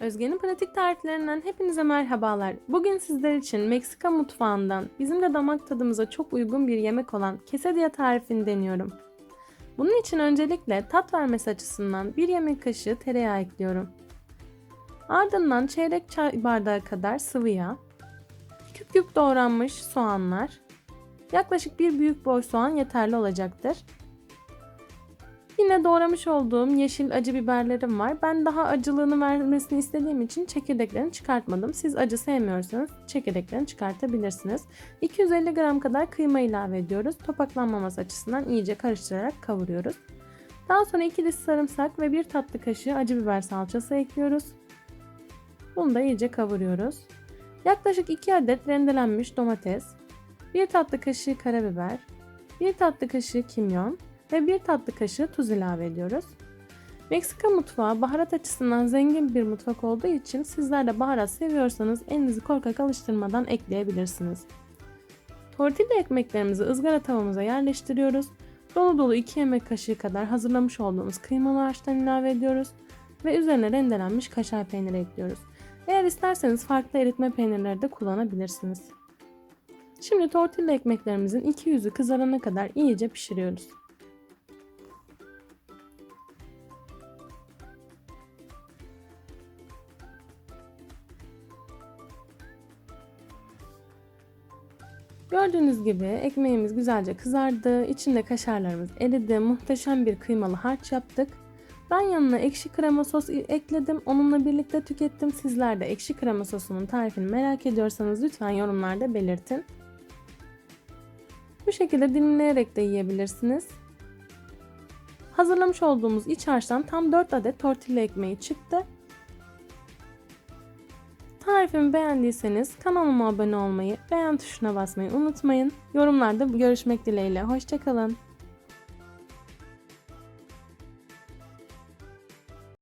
Özge'nin pratik tariflerinden hepinize merhabalar. Bugün sizler için Meksika mutfağından bizim de damak tadımıza çok uygun bir yemek olan quesadilla tarifini deniyorum. Bunun için öncelikle tat vermesi açısından bir yemek kaşığı tereyağı ekliyorum. Ardından çeyrek çay bardağı kadar sıvı yağ, küp küp doğranmış soğanlar, yaklaşık bir büyük boy soğan yeterli olacaktır. Yine doğramış olduğum yeşil acı biberlerim var. Ben daha acılığını vermesini istediğim için çekirdeklerini çıkartmadım. Siz acı sevmiyorsanız çekirdeklerini çıkartabilirsiniz. 250 gram kadar kıyma ilave ediyoruz. Topaklanmaması açısından iyice karıştırarak kavuruyoruz. Daha sonra 2 diş sarımsak ve 1 tatlı kaşığı acı biber salçası ekliyoruz. Bunu da iyice kavuruyoruz. Yaklaşık 2 adet rendelenmiş domates, 1 tatlı kaşığı karabiber, 1 tatlı kaşığı kimyon, ve 1 tatlı kaşığı tuz ilave ediyoruz. Meksika mutfağı baharat açısından zengin bir mutfak olduğu için sizler de baharat seviyorsanız elinizi korkak alıştırmadan ekleyebilirsiniz. Tortilla ekmeklerimizi ızgara tavamıza yerleştiriyoruz. Dolu dolu 2 yemek kaşığı kadar hazırlamış olduğumuz kıymalı harçtan ilave ediyoruz ve üzerine rendelenmiş kaşar peyniri ekliyoruz. Eğer isterseniz farklı eritme peynirleri de kullanabilirsiniz. Şimdi tortilla ekmeklerimizin iki yüzü kızarana kadar iyice pişiriyoruz. Gördüğünüz gibi ekmeğimiz güzelce kızardı. İçinde kaşarlarımız eridi. Muhteşem bir kıymalı harç yaptık. Ben yanına ekşi krema sos ekledim. Onunla birlikte tükettim. Sizler de ekşi krema sosunun tarifini merak ediyorsanız lütfen yorumlarda belirtin. Bu şekilde dilimleyerek de yiyebilirsiniz. Hazırlamış olduğumuz iç harçtan tam 4 adet tortilla ekmeği çıktı. Tarifimi beğendiyseniz kanalıma abone olmayı, beğen tuşuna basmayı unutmayın. Yorumlarda görüşmek dileğiyle. Hoşçakalın.